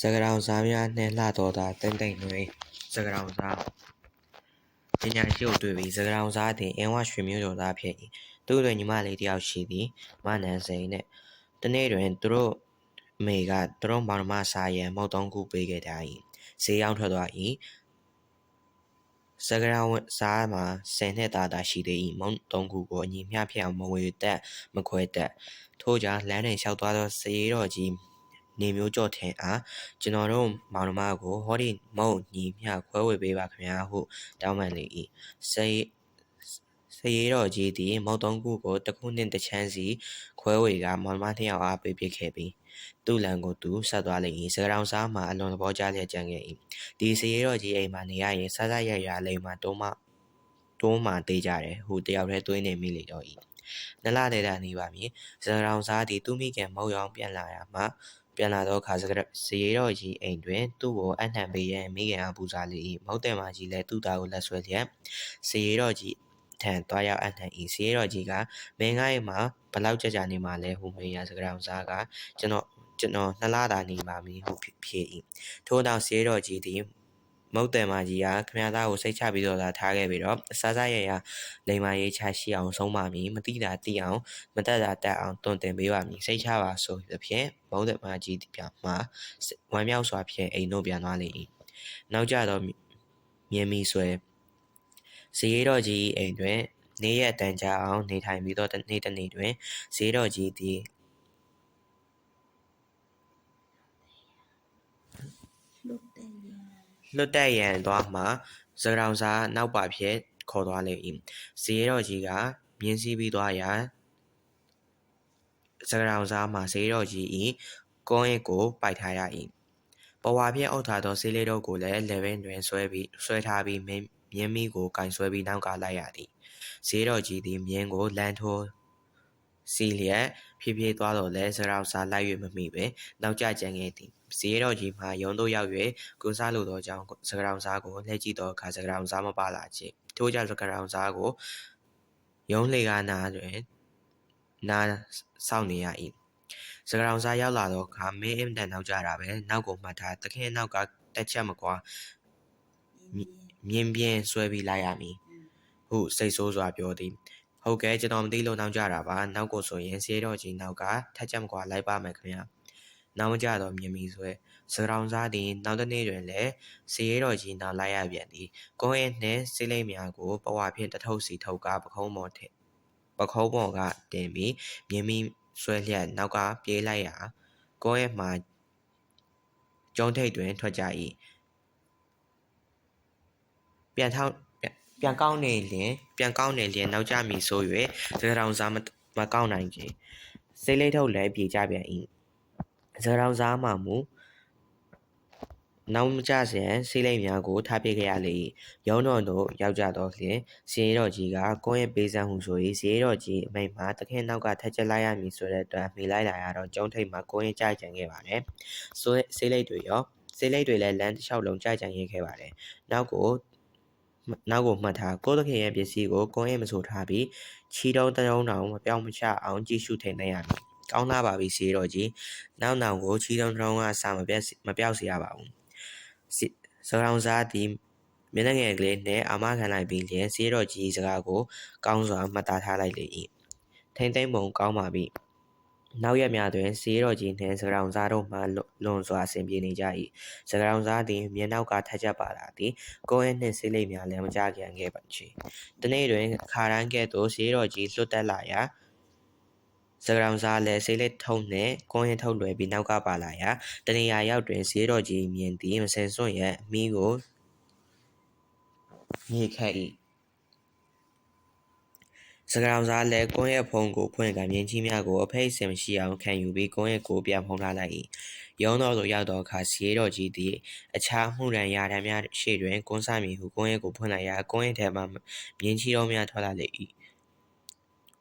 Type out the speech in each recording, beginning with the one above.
စကရောင်စားများနှင့်လှတော်သာတိမ့်တိမ့်တွင်စကရောင်စားပညာရှိကိုတွေ့ပြီးစကရောင်စားသည်အင်းဝရွှေမျိုးကျော်သားဖြစ်၏သူတွင်ညီမလေးတစ်ယောက်ရှိသည်မနန်စိန်နှင့်တနေ့တွင်သူတို့အမေကသူတို့မောင်နှမစားရန်မုတ်သုံးခုပေးခဲ့ကြ၏ဈေးရောက်ထွက်သွား၏စကရောင်စားမှာဆယ်နှစ်သားသာရှိသေး၏မုံသုံးခုကိုအညီမျှဖြစ်အောင်မဝေတက်မခွဲတက်ထို့ကြောင့်လမ်းတွင်လျှောက်သွားသောစရေတော်ကြီး နေမျိုးကြော့ထင်အားကျွန်တော်တို့မောင်နှမကိုဟောဒီမုံညီမျှခွဲဝေပေးပါခင်ဗျာဟုတောင်းပန်လေ၏စရေစရေတော်ကြီးသည်မုံသုံးခုကိုတစ်ခုနှင့်တစ်ချမ်းစီခွဲဝေကမောင်နှမနှစ်ယောက်အားပေးပစ်ခဲ့ပြီးသူ့လံကိုသူဆက်သွားလေ၏စကရောင်စားမှာအလွန်သဘောကျလျက်ကြံခဲ့၏ဒီစရေတော်ကြီးအိမ်မှာနေရရင်ဆဆရရလိမ်မှာတုံးမတွန်းမှတေးကြတယ်ဟုတယောက်တည်းတွေးနေမိလေတော့၏နလတဲ့တာနေပါမည်စကရောင်စားသည်သူမိခင်မုတ်ရောင်ပြန်လာရမှ ပြန်လာသောအခါစကစရေတော်ကြီးအိမ်တွင်သူ့ကိုအနှံပေးရန်မိခင်အားပူဇော်လေ၏မဟုတ်တယ်မကြီးလည်းသူ့သားကိုလက်ဆွဲလျက်စရေတော်ကြီးထံတွားရောက်အနှံ၏စရေတော်ကြီးကမင်းကားအိမ်မှာဘလောက်ကြကြနေမှလဲဟုမေးရစကရောင်စားကကျွန်တော်ကျွန်တော်နှစ်လတာနေပါမည်ဟုဖြေ၏ထို့နောက်စရေတော်ကြီးသည် မုတ်တယ်မကြီးကခမရသားကိုစိတ်ချပြီးတော့သာထားခဲ့ပြီးတော့စားစားရရလိမ်မာရေးချရှိအောင်ဆုံးပါမည်မတိတာတိအောင်မတက်တာတက်အောင်တွင်တင်ပေးပါမည်စိတ်ချပါဆိုသဖြင့်မုတ်တယ်မကြီးပြမှာဝမ်းမြောက်စွာဖြင့်အိမ်တို့ပြန်သွားလေ၏နောက်ကြတော့မြင်းမီဆွဲစရေတော်ကြီးအိမ်တွင်နေရက်တန်ကြအောင်နေထိုင်ပြီးတော့နေ့တစ်နေ့တွင်ဈေးတော်ကြီးသည် လွတ်တဲ့ရန် လွတ်တက်ရန်သွားမှစကရောင်စာနောက်ပါဖြင့်ခေါ်သွားလေ၏ဈေးတော်ကြီးကမြင်းစည်းပြီးသွားရာစကရောင်စာမှဈေးတော်ကြီး၏ကုန်းရင်ကိုပိုက်ထားရ၏ပဝါဖြင့်အုပ်ထားသောဆေးလေးတို့ကိုလည်းလေဘင်းတွင်ဆွဲပြီးဆွဲထားပြီးမြင်းမြင်းမီကိုကင်ဆွဲပြီးနောက်ကလိုက်ရသည်ဈေးတော်ကြီးသည်မြင်းကိုလမ်းထိုးစီလျက် ဖြည်းဖြည်းသွားတော့လဲစကရောင်စာလိုက်၍မမိပင်နောက်ကျကျန်ခဲ့သည်ဈေးတော်ကြီးမှရုံးတို့ရောက်၍ကိုစားလိုသောကြောင့်စကရောင်စားကိုလှည့်ကြည့်သောအခါစကရောင်စားမပါလာချေထို့ကြောင့်စကရောင်စားကိုရုံးလေကားနာတွင်နာစောင့်နေရ၏စကရောင်စားရောက်လာသောအခါမင်းအင်တန်နောက်ကြတာပဲနောက်ကိုမှတ်ထားတခင်နောက်ကတက်ချက်မကွာရင်းပြင်းမြင်းပြင်းဆွဲပြီးလိုက်ရမည်ဟုစိတ်ဆိုးစွာပြောသည် ဟုတ်ကဲ့ကျွန်တော်မသိလို့နောက်ကြတာပါနောက်ကိုဆိုရင်ဆေးတော်ကြီးနောက်ကထက်ချက်မကွာလိုက်ပါမယ်ခင်ဗျာနောက်မကြတော့မြင်ပြီဆွဲစကရောင်စားသည်နောက်တစ်နေ့တွင်လည်းစေရတော်ကြီးနောက်လိုက်ရပြန်သည်ကုန်းရဲ့နှင့်စိလိမ့်များကိုပဝါဖြင့်တထုပ်စီထုတ်ကားပခုံးပေါ်ထည့်ပခုံးပေါ်ကတင်ပြီးမြင်းမီဆွဲလျက်နောက်ကပြေးလိုက်ရာကုန်းရဲ့မှာကျုံထိတ်တွင်ထွက်ကြ၏ပြန်ထောက် ပြန်ပြန်ကောင်းနေလျင်ပြန်ကောင်းနေလျင်နောက်ကျမည်ဆို၍စကရောင်စားမမကောင်းနိုင်ချေစိလိမ့်ထုတ်လည်းပြေကြပြန်၏စကရောင်စားမှမူနောက်မကျစဉ်စိလိမ့်များကိုထားပြခဲ့ရလေ၏ရုံးတော်သို့ရောက်ကြတော့လျင်စည်ရတော်ကြီးကကိုယ့်ရဲ့ပေးစမ်းမှုဆို၏စည်ရတော်ကြီးအမိန့်မှာတခင်နောက်ကထက်ချက်လိုက်ရမည်ဆိုတဲ့အတွက်မိလိုက်လာရတော့ကျုံထိတ်မှာကိုယ့်ရဲ့ကြိုက်ကြံခဲ့ပါတယ်ဆိုစိလိမ့်တွေရောစိလိမ့်တွေလည်းလမ်းတစ်လျှောက်လုံးကြိုက်ကြံခဲ့ခဲ့ပါတယ်နောက်ကို နောက်ကိုမှတ်ထားကိုယ်သခင်ရဲ့ပစ္စည်းကိုကိုယ်ရဲ့မဆိုထားပြီးချီတုံးတုံးတောင်မပြောင်းမချအောင်ကြည့်ရှုထိန်နိုင်ရမည်။ကောင်းလာပါပြီစီတော်ကြီး။နောက်နောက်ကိုချီတုံးတုံးကအစာမပြတ်မပြောက်စေရပါဘူး။စီစရောင်စားသည်မျက်နှာငယ်ကလေးနဲ့အာမခံလိုက်ပြီးလျင်စီတော်ကြီးစကားကိုကောင်းစွာမှတ်သားထားလိုက်လေ၏။ထိန်သိမ့်ပုံကောင်းပါပြီ။ နောက်ရက်များတွင်စီတော်ကြီးနှင့်စရောင်စားတို့မှလွန်စွာအစဉ်ပြေနေကြ၏။စရောင်စားသည်မျက်နှာကထက်ချက်ပါလာသည်။ကိုယ့်ရဲ့နှင့်ဆေးလိပ်များလည်းမကြခင်ခဲ့ပါချေ။တနေ့တွင်ခါရန်ကဲ့သို့ဆေးတော်ကြီးလွတ်တက်လာရာစကရောင်စားလည်းဆေးလိပ်ထုံနှင့်ကိုယ့်ရဲ့ထုတ်လွယ်ပြီးနောက်ကပါလာရာတနေရာရောက်တွင်ဆေးတော်ကြီးမြင်သည်မစင်စွန့်ရဲ့အမီးကိုညှိခတ်၏ စကရောင်စားလည်းကိုယ့်ရဲ့ဖုန်းကိုဖွင့်ကမြင်းကြီးများကိုအဖိတ်စင်မရှိအောင်ခံယူပြီးကိုယ့်ရဲ့ကိုယ်ပြန်ဖုံးထားလိုက်၏ရုံးတော်သို့ရောက်သောအခါဆေးတော်ကြီးသည်အခြားမှုရန်ရာထမ်းများရှေ့တွင်ကွန်းစားမည်ဟုကွန်းရဲကိုဖွင့်လိုက်ရာကွန်းရဲထဲမှမြင်းချီတော်များထွက်လာလေ၏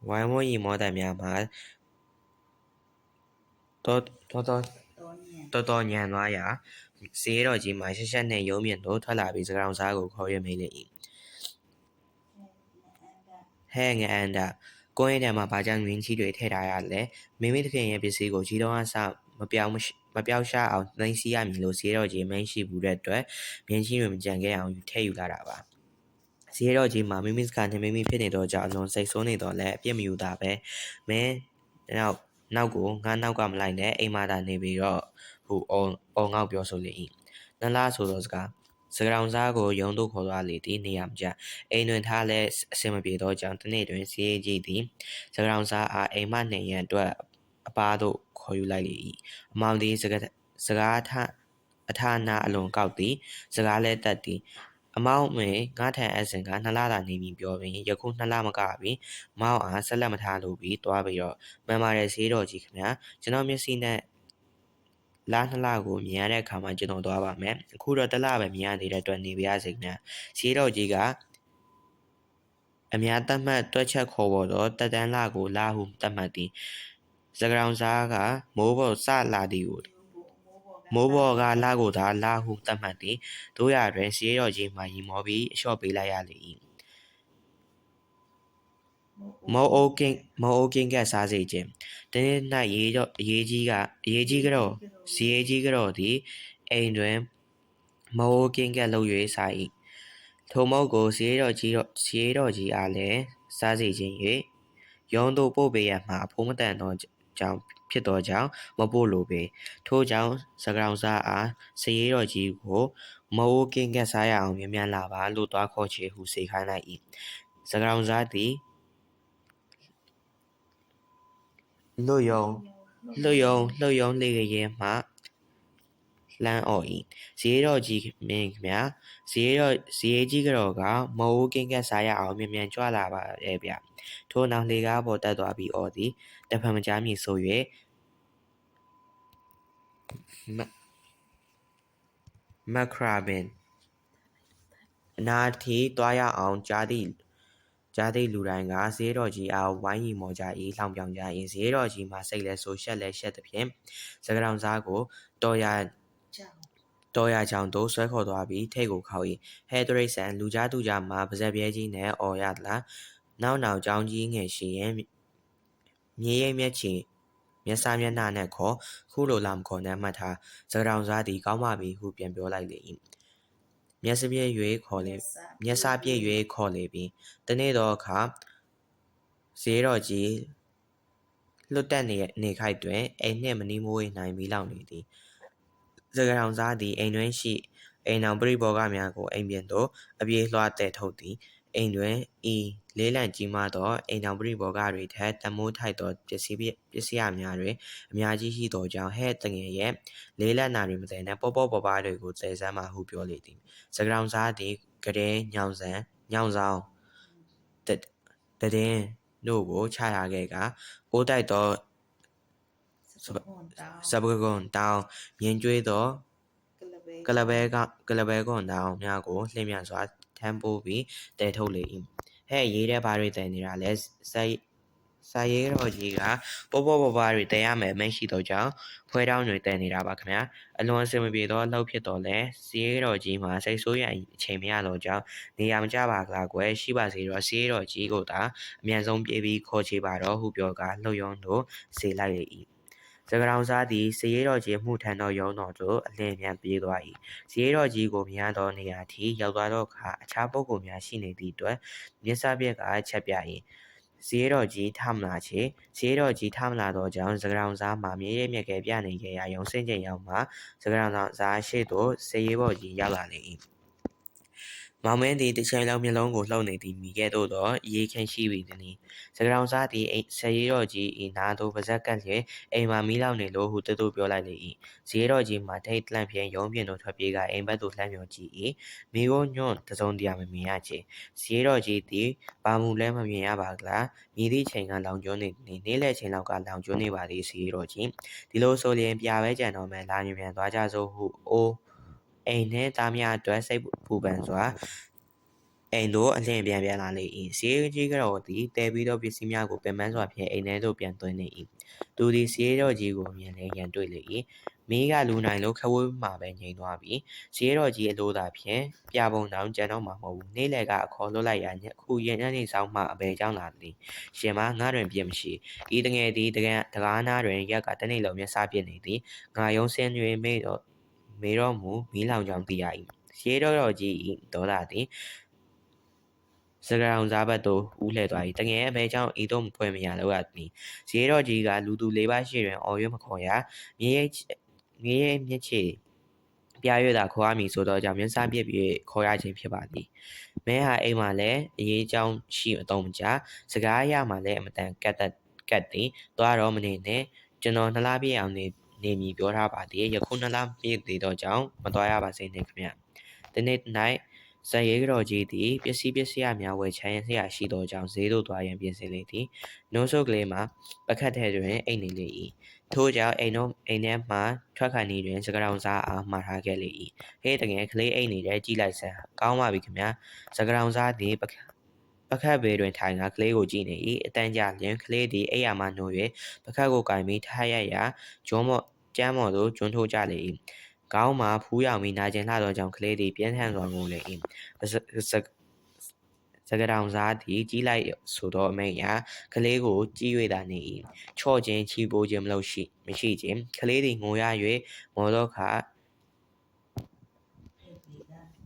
ဝိုင်းဝန်းရီမောတံများမှာတော်တော်တော်တော်ညံတော်တော်ညံသွားရာဈေးတော်ကြီးမှာရှက်ရှက်နှင့်ရုံးမြင့်တို့ထွက်လာပြီးစကရောင်စားကိုခေါ်ရမိလေ၏ ဟဲ့ငအန်တာကွန်းရဲထဲမှာဘာကြောင့်မြင်းချီတွေထည့်ထားရလဲမိမိတခင်ရဲ့ပစ္စည်းကိုကြီးတော်အဆမပြောင်းမပြောက်ရှားအောင်သိမ်းဆည်းရမည်လို့ဇေတော်ကြီးမိန့်ရှိဘူးတဲ့အတွက်မြင်းချင်းတွေမကြံခဲ့အောင်ယူထည့်ယူလာတာပါဇေတော်ကြီးမှာမိမိစကားနဲ့မိမိဖြစ်နေတော့ကြောင့်အလွန်စိတ်ဆိုးနေတော့လဲအပြစ်မယူတာပဲမင်းနောက်နောက်ကိုငါနောက်ကမလိုက်နဲ့အိမ်မာသာနေပြီးတော့ဟိုအော်အော်ငေါက်ပြောဆိုလေ၏နလားဆိုတော့စကား စကရောင်စားကိုယုံတို့ခေါ်သွားလေသည်နေရာမကျအိမ်တွင်ထားလဲအဆင်မပြေတော့ကြောင့်တနေ့တွင်စီးရေးကြီးသည်စကရောင်စားအားအိမ်မနှင်ရန်အတွက်အပားတို့ခေါ်ယူလိုက်လေ၏အမောင်သည်စကစကားထအထာနာအလွန်ကောက်သည်စကားလဲတက်သည်အမောင်မေငါထန်အစင်ကနှစ်လသာနေပြီပြောပြီးယခုနှစ်လမကပြီမောင်အားဆက်လက်မထားလို့ပြီးသွားပြီးတော့မှန်ပါတယ်ဈေးတော်ကြီးခင်ဗျာကျွန်တော်မျက်စိနဲ့ လာနှစ်လကိုမြင်ရတဲ့အခါမှာကျွန်တော်သွားပါမယ်အခုတော့တစ်လပဲမြင်ရသေးတဲ့အတွက်နေပါရစေခင်ဗျာဈေးတော်ကြီးကအများတတ်မှတ်တွက်ချက်ခေါ်ပေါ်တော့တက်တန်းလာကိုလာဟုတတ်မှတ်သည်စကရောင်စားကမိုးပေါ်စလာသည်ကိုမိုးပေါ်ကလာကိုသာလာဟုတတ်မှတ်သည်တို့ရတွင်စီးရော်ကြီးမှရီမောပြီးအလျှော့ပေးလိုက်ရလေ၏ မောအိုကင်းမောအိုကင်းကစားစေခြင်းတနေ့၌ရေးတော့အရေးကြီးကအရေးကြီးကတော့စီရေးကြီးကတော့သည်အိမ်တွင်မောအိုကင်းကလှုပ်၍စား၏ထိုမုတ်ကိုစီးရော်ကြီးတော့စီးရော်ကြီးအားလည်းစားစေခြင်း၍ရုံးသို့ပို့ပေးရမှအဖို့မတန်သောကြောင့်ဖြစ်သောကြောင့်မပို့လိုပေထို့ကြောင့်စကရောင်စားအားစရေတော်ကြီးကိုမအိုးကင်းကက်စားရအောင်မြန်မြန်လာပါလို့တွားခေါ်ချေဟုစေခိုင်းလိုက်၏စကရောင်စားသည် လွတ်ယုံလွတ်ယုံလွတ်ယုံလေကရင်မှလှမ်းអော်၏ဇေတော်ကြီးမင်းခင်ဗျာဇေတော်ဇေကြီးကတော့ကမအိုးကင်းကက်စားရအောင်မြန်မြန်ကြွလာပါရဲ့ဗျထို့နောက်လေကားပေါ်တက်သွားပြီးអော်သည်တဖန်မကြားမီဆို၍မမခရာဘင်အနာတီတွားရအောင်ကြားသည့် ကြားသည့်လူတိုင်းကဈေးတော်ကြီးအားဝိုင်းရီမော်ကြ၏လှောင်ပြောင်ကြ၏ဈေးတော်ကြီးမှာစိတ်လဲဆိုရှက်လဲရှက်သဖြင့်စကရောင်စားကိုတော်ရကြောင်တော်ရချောင်းသို့ဆွဲခေါ်သွားပြီးထိတ်ကိုခေါက်၏ဟဲဒရိတ်ဆန်လူကြားသူကြားမှာပါဇက်ပြဲကြီးနဲ့អော်ရသလားနောက်နောက်ကြောင်းကြီးငယ်ရှိရင်မြေရိပ်မျက်ချီမျက်စာမျက်နှာနဲ့ခေါ်ခုလိုလာမခေါ်နဲ့မှတ်ထားစကရောင်စားသည်ကောင်းပါပြီဟုပြန်ပြောလိုက်လေ၏ မျက်စပြည့်၍ခေါ်လေမျက်စာပြည့်၍ခေါ်လေပြီတနေ့တော့အခါဈေးတော်ကြီးလွတ်တက်နေနေခိုက်တွင်အိမ်နှင့်မနီးမိုး၏နိုင်မီလောက်နေသည်စကရောင်စားသည်အိမ်တွင်ရှိအိမ်အောင်ပရိဘောဂများကိုအိမ်ပြင်သို့အပြေးလွှားတဲ့ထုတ်သည် အိမ်တွင်ဤလေးလံကြီးမားသောအိမ်အောင်ပရိဘောဂတွေထက်တမိုးထိုက်သောပစ္စည်းပပစ္စည်းအများတွင်အများကြီးရှိသောကြောင့်ဟဲ့တငယ်ရဲ့လေးလက်နာတွေမသိနဲ့ပေါပေါပပတွေကိုသယ်ဆမ်းမှဟုပြောလေသည်စကရောင်စားသည်ကတဲ့ညောင်ဆန်ညောင်ဆောင်တတည်င်းတို့ကိုချရခဲ့ကအိုးတိုက်သောစပကွန်တောင်စပကွန်တောင်မြင်ကျွေးသောကလပဲကလဘဲကကလဘဲကွန်တောင်များကိုလှည့်မြန်စွာ ထမ်းပိုးပြီးတဲထုတ်လေ၏ဟဲ့ရေးတဲ့ဘာတွေတဲနေတာလဲစာစာရေးတော်ကြီးကပေါ်ပေါ်ပေါ်ပါတွေတဲရမယ်မရှိတော့ကြောင်းဖွဲတောင်းတွေတဲနေတာပါခင်ဗျာအလွန်အဆင်မပြေတော့လှုပ်ဖြစ်တော့လဲစီးတော်ကြီးမှာစိတ်ဆိုးရအချိန်မရတော့ကြောင်းနေရာမကျပါကလားကွယ်ရှိပါစေတော့စီးတော်ကြီးကိုသာအမြန်ဆုံးပြေးပြီးခေါ်ချေပါတော့ဟုပြောကလှုပ်ယုံတို့စေလိုက်လေ၏ စကရောင်စားသည်စရေးတော်ကြီးမှုထံတော်ယုံတော်သို့အလင်းမြန်ပြေးသွား၏စရေးတော်ကြီးကိုမြင်ရသောနေရာထိရောက်သွားသောအခါအခြားပုဂ္ဂိုလ်များရှိနေသည့်အတွက်မျက်စပြက်ကချက်ပြ၏စရေးတော်ကြီးထမလာချေစရေးတော်ကြီးထမလာသောကြောင့်စကရောင်စားမှာမြေရဲမြက်ကဲပြနေခဲ့ရာယုံစင်ချိန်ရောက်မှစကရောင်စားရှိသို့စရေးဘော်ကြီးရောက်လာလေ၏ မောင်မင်းသည်တစ်ချိန်လုံးမျက်လုံးကိုလှုပ်နေသည်မိခဲ့သို့သောအေးခန့်ရှိပြီသည်။စကရောင်စားသည်အိမ်ဆယ်ရီတော်ကြီးဤနာသို့ပါဇက်ကပ်လျက်အိမ်မှာမီးလောင်နေလို့ဟုတူတူပြောလိုက်လေ၏။ဇေတော်ကြီးမှာထိတ်လန့်ဖြင့်ရုံးပြင်သို့ထွက်ပြေးကအိမ်ဘက်သို့လှမ်းမြော်ကြည့်၏။မိကိုညွန့်တစုံတရာမမြင်ရချေ။ဇေတော်ကြီးသည်ဘာမှုလဲမမြင်ရပါကလား။မြည်သည့်ချိန်ကလောင်ကျွမ်းနေနေနေ့လယ်ချိန်လောက်ကလောင်ကျွမ်းနေပါသည်ဇေတော်ကြီး။ဒီလိုဆိုရင်ပြာပဲကြံတော်မယ်လာမြင်မြန်သွားကြစို့ဟုအိုး အိမ်နှင့်သားများအတွက်စိတ်ပူပန်စွာအိမ်သို့အလင်းပြန်ပြန်လာလေ၏စီးကြီးကတော့သည်တဲပြီးသောပစ္စည်းများကိုပင်ပန်းစွာဖြင့်အိမ်ထဲသို့ပြန်သွင်းနေ၏သူသည်စီးတော်ကြီးကိုမြင်လျင်ရန်တွေ့လေ၏မီးကလူနိုင်လို့ခဝေးမှာပဲငြိမ်သွားပြီ။ဈေးတော်ကြီးအလို့သာဖြင့်ပြပုံတောင်ကြံတော့မှာမဟုတ်ဘူး။နေ့လယ်ကအခေါ်လွတ်လိုက်ရညခုရညနေဆောင်မှအဘယ်ကြောင့်လာသည်။ရှင်မငါတွင်ပြစ်မရှိ။ဤတငယ်သည်တကယ်တကားနာတွင်ရက်ကတနေ့လုံးမျက်စာပြစ်နေသည်။ငါယုံစင်းတွင်မေ့တော့ မေတော့မူမီးလောင်ကြောင်သိရ၏။ဈေးတော်တော်ကြီး၏ဒေါသသည်စကရောင်စားဘတ်သို့ဦးလှည့်သွား၏တငယ်အဘဲကြောင့်ဤသို့မဖွဲ့မရလောက်ရသည်ဈေးတော်ကြီးကလူသူလေးပါးရှိတွင်အော်ရွမခေါ်ရမြေရိပ်မြေရိပ်မျက်ခြေပြရွသာခေါ်ရမည်ဆိုတော့ကြောင့်မျက်စာပြစ်ပြီးခေါ်ရခြင်းဖြစ်ပါသည်မဲဟာအိမ်မှာလည်းအရေးကြောင်းရှိအတော့မကြစကားရမှလည်းအမတန်ကတ်တက်ကတ်သည်သွားတော့မနေနဲ့ကျွန်တော်နှလားပြည့်အောင်နေ နေမည်ပြောထားပါသည်ယခုနှလားပြည့်သေးတော့ကြောင့်မတော်ရပါစေနှင့်ခင်ဗျဒီနေ့ night ဇက်ရဲကြော်ကြီးသည်ပစ္စည်းပစ္စယများဝယ်ချမ်းရရာရှိသောကြောင့်ဈေးသို့သွားရန်ပြင်ဆင်လေသည်နှုံးဆုပ်ကလေးမှာပကတ်ထဲတွင်အိတ်နေလေ၏ထို့ကြောင့်အိမ်တို့အိမ်ထဲမှထွက်ခါနေတွင်စကရောင်စားအားမှားထားခဲ့လေ၏ဟေးတကယ်ကလေးအိတ်နေတဲ့ကြည့်လိုက်စမ်းကောင်းပါပြီခင်ဗျာစကရောင်စားသည် ပကတ်ပခတ်ဘေးတွင်ထိုင်ကကလေးကိုကြည့်နေ၏အတန်းကြလျင်ကလေးသည်အိယာမှနှိုး၍ပခတ်ကိုကင်ပြီးထားရရာဂျုံမော့ကျမ်းမော်သို့ကျွန်းထိုးကြလေ၏ကောင်းမှဖူးရောင်ပြီးနာကျင်လှသောကြောင့်ကလေးသည်ပြင်းထန်စွာငိုလေ၏စစစကတောင်စားသည်ကြီးလိုက်ဆိုသောအမိန့်အရကလေးကိုကြည့်၍သာနေ၏ချော့ခြင်းချီပိုးခြင်းမလုပ်ရှိမရှိခြင်းကလေးသည်ငိုရ၍မော်သောအခါ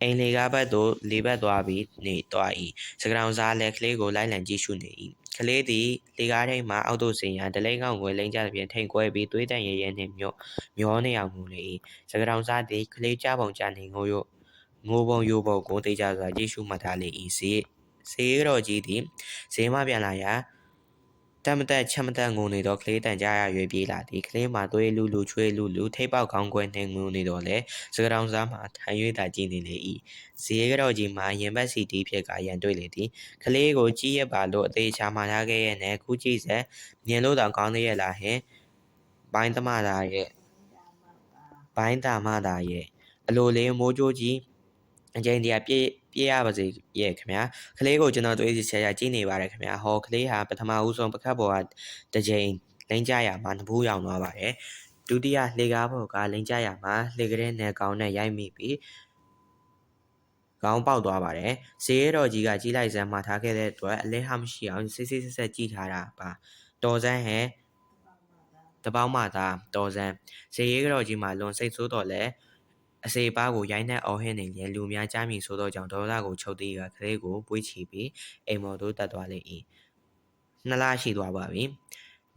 အိမ်လေကားဘက်သို့လေဘက်သွားပြီးနေသွား၏စကရောင်စားလည်းကလေးကိုလိုက်လံကြည့်ရှုနေ၏ကလေးသည်လေကားထိပ်မှအောက်သို့ဆင်းရန်ဒလိန်ကောင်ကိုလိမ့်ကြသဖြင့်ထိန်ကွဲပြီးသွေးတန်ရဲရဲနှင့်မျောမျောနေအောင်မူလေ၏စကရောင်စားသည်ကလေးကြပုံကြနေငိုရို့ငိုပုံရိုပုံကိုတေချာစွာကြည့်ရှုမှတ်ထားလေ၏စေစေရောကြီးသည်ဈေးမှပြန်လာရာ တမတက်ချက်မတက်ငိုနေသောကလေးတန်ကြရ၍ပြေးလာသည်ကလေးမှာသွေးလူလူချွေးလူလူထိပ်ပေါက်ခေါင်းခွဲနှင့်ငိုနေတော့လေစကရောင်စားမှထိုင်၍သာကြည့်နေလေ၏ဈေးကြောကြီးမှာရင်ဘတ်စီတီးဖြစ်ကရန်တွေ့လေသည်ကလေးကိုကြည့်ရပါလို့အသေးချာမှထားခဲ့ရဲ့နဲ့ခုကြည့်ဆက်မြင်လို့တောင်ကောင်းသေးရဲ့လားဟင်ဘိုင်းသမတာရဲ့ဘိုင်းတာမတာရဲ့အလိုလေးမိုးကြိုးကြီး အကျဉ်တရာပြည့်ပြည့်ရပါစေရဲ့ခင်ဗျာကလေးကိုကျွန်တော်တွေးစီချာချာကြည့်နေပါတယ်ခင်ဗျာဟောကလေးဟာပထမဦးဆုံးပကတ်ပေါ်ကတစ်ကြိမ်လိမ့်ကြရမှာနဘူးရောင်သွားပါတယ်ဒုတိယလှေကားပေါ်ကလိမ့်ကြရမှာလှေကလေးနဲ့ကောင်းနဲ့ရိုက်မိပြီးခေါင်းပေါက်သွားပါတယ်ဈေးတော်ကြီးကကြီးလိုက်စမ်းမှထားခဲ့တဲ့အတွက်အလဲဟမရှိအောင်စစ်စစ်ဆက်ဆက်ကြည့်ထားတာပါတော်စမ်းဟဲ့တပေါင်းမှသာတော်စမ်းဈေးရဲတော်ကြီးမှာလွန်စိတ်ဆိုးတော်လဲ အစေပါကိုရိုင်းနှက်အော်ဟင်းနေလျက်လူများကြားမိဆိုသောကြောင့်ဒေါသကိုချုပ်သေးကကလေးကိုပွေးချီပြီးအိမ်မော်သို့တက်သွားလေ၏နှစ်လရှိသွားပါပြီ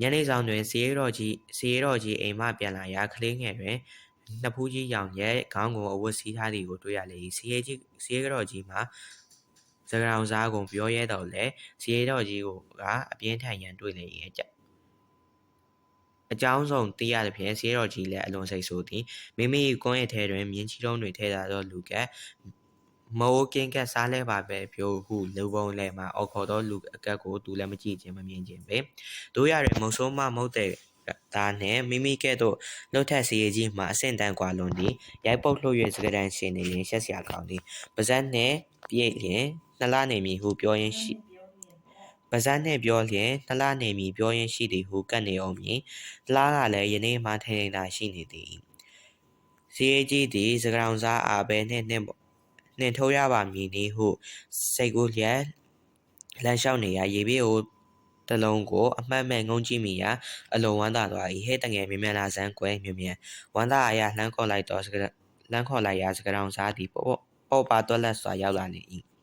ညနေဆောင်တွင်ဈေးတော်ကြီးဈေးတော်ကြီးအိမ်မှပြန်လာရာကလေးငယ်တွင်နှစ်ဖူးကြီးရောင်ရဲ့ခေါင်းကိုအဝတ်စီးထားသည်ကိုတွေ့ရလေ၏ဈေးကြီးဈေးတော်ကြီးမှာစကရောင်စားကုန်ပြောရဲတော့လေဈေးတော်ကြီးကိုကအပြင်းထန်ရန်တွေ့လေ၏ အကြအကြောင်းဆုံးသိရသဖြင့်ဈေးတော်ကြီးလည်းအလွန်စိတ်ဆိုးသည်မိမိကွန်းရဲ့ထဲတွင်မြင်းချီတုံးတွေထဲထားသောလူကမိုးကင်းကက်စားလဲပါပဲပြိုဟုလူပုံလဲမှာအော်ခေါ်သောလူအကက်ကိုသူလည်းမကြည့်ခြင်းမမြင်ခြင်းပဲတို့ရတွင်မုံဆိုးမမဟုတ်တဲ့သားနှင့်မိမိကဲ့သို့လှုပ်ထက်စီရကြီးမှအဆင့်တန်းกว่าလွန်သည်ရိုက်ပုတ်လှုပ်၍စကဒန်ရှင်နေရင်ရှက်စရာကောင်းသည်ပါဇက်နှင့်ပြည့်လျင်နှလားနေမည်ဟုပြောရင်းရှိ ပါဇက်နှင့်ပြောလျင်နှလားနေမည်ပြောရင်းရှိသည်ဟုကတ်နေအောင်မည်လားကလည်းယနေ့မှထိန်ထိန်သာရှိနေသည်ဇေးကြီးသည်စကရောင်စားအားပဲနှင့်နှင့်နှင့်ထိုးရပါမည်နည်းဟုစိတ်ကူးလျက်လမ်းလျှောက်နေရာရေပြေးကိုတလုံးကိုအမှတ်မဲ့ငုံကြည့်မိရာအလုံးဝမ်းသာသွား၏ဟဲ့တငယ်မြင်မြန်လာစမ်းကွယ်မြင်မြန်ဝမ်းသာအရာလှမ်းခေါ်လိုက်တော့စကလမ်းခေါ်လိုက်ရာစကရောင်စားသည်ပေါ့ပေါ့ပါတွက်လက်စွာရောက်လာနေ၏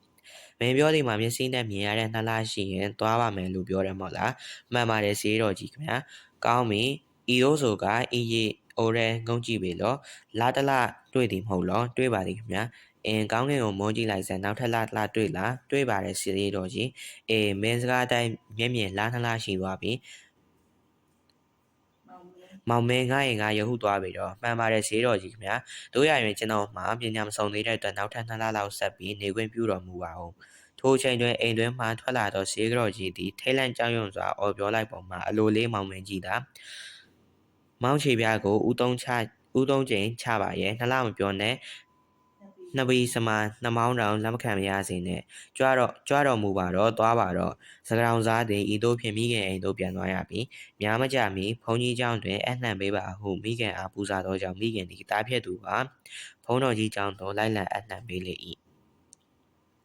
မင်းပြောဒီမှာမျက်စိနဲ့မြင်ရတဲ့နှလားရှိရင်သွားပါမယ်လို့ပြောတယ်မို့လားမှန်ပါတယ်ဈေးတော်ကြီးခင်ဗျာကောင်းပြီဤရိုးဆိုကအင်းရီအိုရဲငုံကြည့်ပြီလောလာတလာတွေ့သည်မဟုတ်လောတွေ့ပါသည်ခင်ဗျာအင်းကောင်းကင်ကိုမုန်းကြည့်လိုက်စမ်းနောက်ထပ်လာလာတွေ့လားတွေ့ပါတယ်စီရီတော်ကြီးအေးမင်းစကားအတိုင်းမျက်မြင်လားနှလားရှိသွားပြီ မောင်မင်းမောင်မင်းငါရင်ငါရဟုသွားပြီတော့မှန်ပါတယ်ဈေးတော်ကြီးခင်ဗျာတို့ရရင်ကျွန်တော်မှပညာမဆုံးသေးတဲ့အတွက်နောက်ထပ်နှစ်လလောက်ဆက်ပြီးနေခွင့်ပြုတော်မူပါဦးထိုအချိန်တွင်အိမ်တွင်မှထွက်လာသောဈေးကြော်ကြီးသည်ထိတ်လန့်ကြောက်ရွံ့စွာအော်ပြောလိုက်ပုံမှာအလိုလေးမောင်မင်းကြည့်သာမောင်ချေပြားကိုဦးသုံးချဦးသုံးချိန်ချပါရဲ့နှစ်လမပြောနဲ့ နှစ်ပီစမနှမောင်းတောင်လက်မခံမရစေနဲ့ကြွားတော့ကြွားတော်မူပါတော့သွားပါတော့စကရောင်စားသည်ဤသို့ဖြင့်မိခင်အိမ်သို့ပြန်သွားရပြီးများမကြမီဘုန်းကြီးကျောင်းတွင်အနှံပေးပါဟုမိခင်အားပူဇော်သောကြောင့်မိခင်သည်တားဖြစ်သူပါဘုန်းတော်ကြီးကျောင်းသို့လိုက်လံအနှံပေးလေ၏